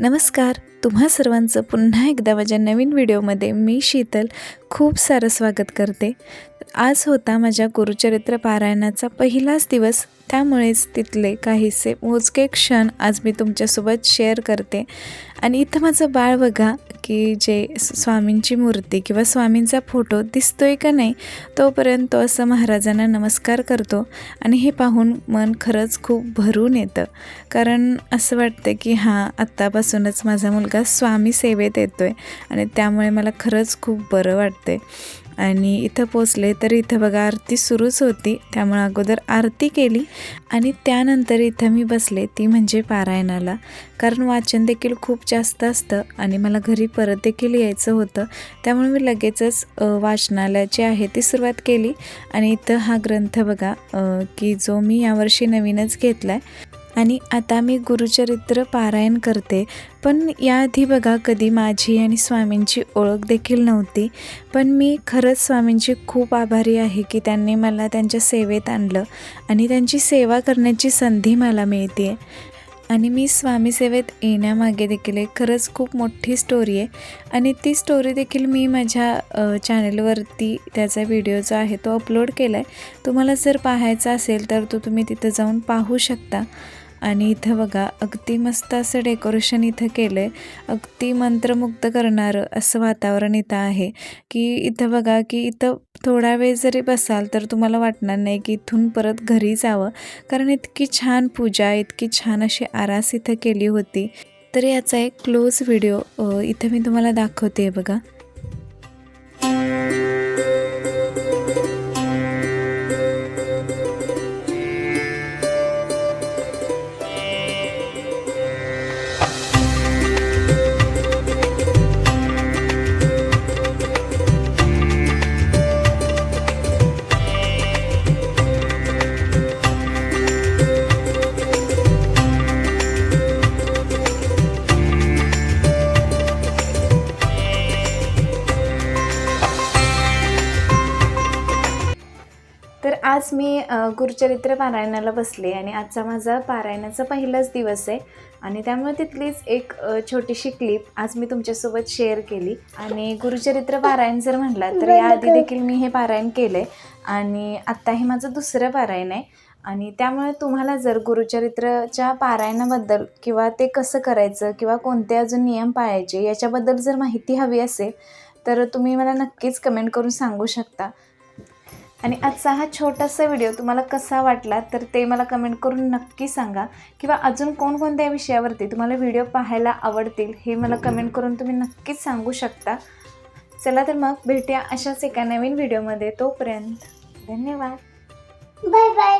नमस्कार. तुम्हा सर्वांचं पुन्हा एकदा माझ्या नवीन व्हिडिओमध्ये मी शीतल खूप सारं स्वागत करते. आज होता माझ्या गुरुचरित्र पारायणाचा पहिलाच दिवस. त्यामुळेच तिथले काहीसे मोजके क्षण आज मी तुमच्यासोबत शेअर करते. आणि इथं माझं बाळ बघा की जे स्वामींची मूर्ती किंवा स्वामींचा फोटो दिसतोय का नाही तोपर्यंत तो असं महाराजांना नमस्कार करतो. आणि हे पाहून मन खरंच खूप भरून येतं. कारण असं वाटतं की हां आत्तापासूनच माझा मुलगा स्वामी सेवेत येतो आहे आणि त्यामुळे मला खरंच खूप बरं वाटते आणि इथं पोचले तर इथं बघा आरती सुरूच होती. त्यामुळे अगोदर आरती केली आणि त्यानंतर इथं मी बसले ती म्हणजे पारायणाला. कारण वाचन देखील खूप जास्त असतं आणि मला घरी परत देखील यायचं होतं. त्यामुळे मी लगेचच वाचनालय वाचनालयाची आहे ती सुरुवात केली. आणि इथं हा ग्रंथ बघा की जो मी यावर्षी नवीनच घेतला आहे आणि आता मी गुरुचरित्र पारायण करते. पण याआधी बघा कधी माझी आणि स्वामींची ओळख देखील नव्हती. पण मी खरंच स्वामींची खूप आभारी आहे की त्यांनी मला त्यांच्या सेवेत आणलं आणि त्यांची सेवा करण्याची संधी मला मिळते. आणि मी स्वामी सेवेत येण्यामागे देखील एक खरंच खूप मोठी स्टोरी आहे. आणि ती स्टोरी देखील मी माझ्या चॅनलवरती त्याचा व्हिडिओ जो आहे तो अपलोड केला आहे तुम्हाला जर पाहायचा असेल तर तो तुम्ही तिथं जाऊन पाहू शकता. आणि इथं बघा अगदी मस्त असं डेकोरेशन इथं केलं आहे अगदी मंत्रमुग्ध करणारं असं वातावरण इथं आहे. की इथं बघा की इथं थोडा वेळ जरी बसाल तर तुम्हाला वाटणार नाही की इथून परत घरी जावं. कारण इतकी छान पूजा इतकी छान अशी आरास इथं केली होती. तर याचा एक क्लोज व्हिडिओ इथं मी तुम्हाला दाखवते बघा. आज मी गुरुचरित्र पारायणाला बसले आणि आजचा माझा पारायणाचा पहिलाच दिवस आहे आणि त्यामुळे तिथलीच एक छोटीशी क्लिप आज मी तुमच्यासोबत शेअर केली. आणि गुरुचरित्र पारायण जर म्हटला तर याआधी देखील मी हे पारायण केलं आहे आणि आत्ता हे माझं दुसरं पारायण आहे. आणि त्यामुळे तुम्हाला जर गुरुचरित्रच्या पारायणाबद्दल किंवा ते कसं करायचं किंवा कोणते अजून नियम पाळायचे याच्याबद्दल जर माहिती हवी असेल तर तुम्ही मला नक्कीच कमेंट करून सांगू शकता. आणि आजचा हा छोटासा व्हिडिओ तुम्हाला कसा वाटला तर ते मला कमेंट करून नक्की सांगा. किंवा अजून कोणकोणत्या विषयावरती तुम्हाला व्हिडिओ पाहायला आवडतील हे मला कमेंट करून तुम्ही नक्कीच सांगू शकता. चला तर मग भेटूया अशाच एका नवीन व्हिडिओमध्ये. तोपर्यंत धन्यवाद. Bye bye.